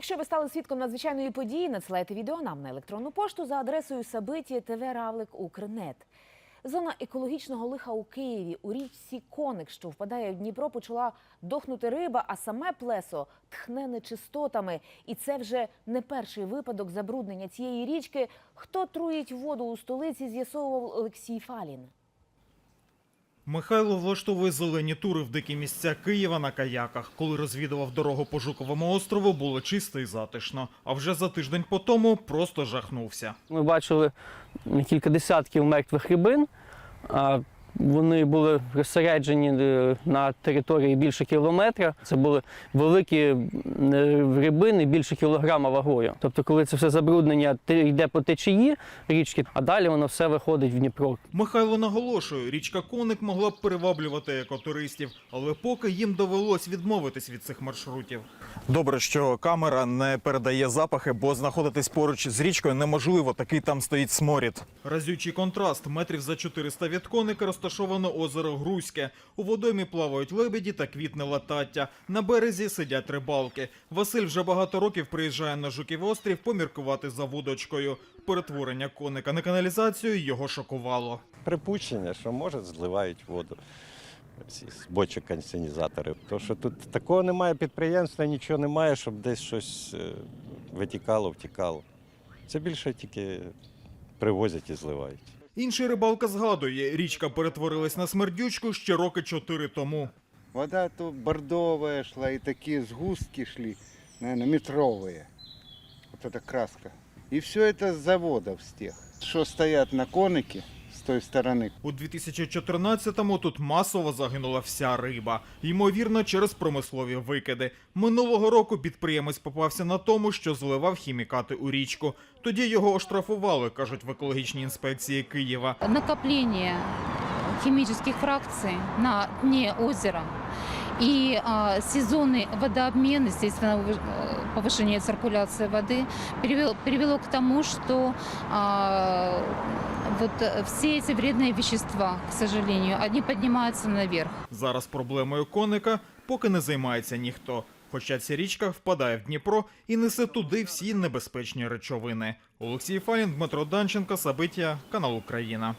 Якщо ви стали свідком надзвичайної події, надсилайте відео нам на електронну пошту за адресою Сабиті ТВ. Зона екологічного лиха у Києві у річці Коник, що впадає в Дніпро, почала дохнути риба, а саме плесо тхне нечистотами. І це вже не перший випадок забруднення цієї річки. Хто труїть воду у столиці, з'ясовував Олексій Фалін. Михайло влаштовує зелені тури в дикі місця Києва на каяках. Коли розвідував дорогу по Жуковому острову, було чисто і затишно. А вже за тиждень по тому просто жахнувся. Ми бачили кілька десятків мертвих рибин. Вони були розсереджені е, на території більше кілометра. Це були великі е, рибини більше кілограма вагою. Тобто, коли це все забруднення йде по течії річки, а далі воно все виходить в Дніпро. Михайло наголошує, річка Коник могла б приваблювати екотуристів, але поки їм довелось відмовитись від цих маршрутів. Добре, що камера не передає запахи, бо знаходитись поруч з річкою неможливо. Такий там стоїть сморід. Разючий контраст. Метрів за 400 від коника розташовано озеро Грузьке. У водоймі плавають лебеді та квітне латаття. На березі сидять рибалки. Василь вже багато років приїжджає на Жуків острів поміркувати за вудочкою. Перетворення коника на каналізацію його шокувало. припущення, що може зливають воду з бочок консенізаторів. Тому що тут такого немає підприємства, нічого немає, щоб десь щось е, витікало, втікало. Це більше тільки привозять і зливають. Інший рибалка згадує, річка перетворилась на смердючку ще роки чотири тому. Вода то бордовая шла, и такие сгустки шли, наверное, метровые. Вот эта краска. И все это с заводов с тех, что стоят на конике с сторони. У 2014-му тут масово загинула вся риба, ймовірно, через промислові викиди. Минулого року підприємець попався на тому, що зливав хімікати у річку. Тоді його оштрафували, кажуть в екологічній інспекції Києва. Накоплення хімічних фракцій на дні озера и а, сезонный водообмен, естественно, вы- э, повышение циркуляции воды привело, привело к тому, что а, вот э, все эти вредные вещества, к сожалению, они поднимаются наверх. Зараз проблемою коника поки не займається ніхто. Хоча ця річка впадає в Дніпро і несе туди всі небезпечні речовини. Олексій Фалін, Дмитро Данченко, Сабиття, канал Україна.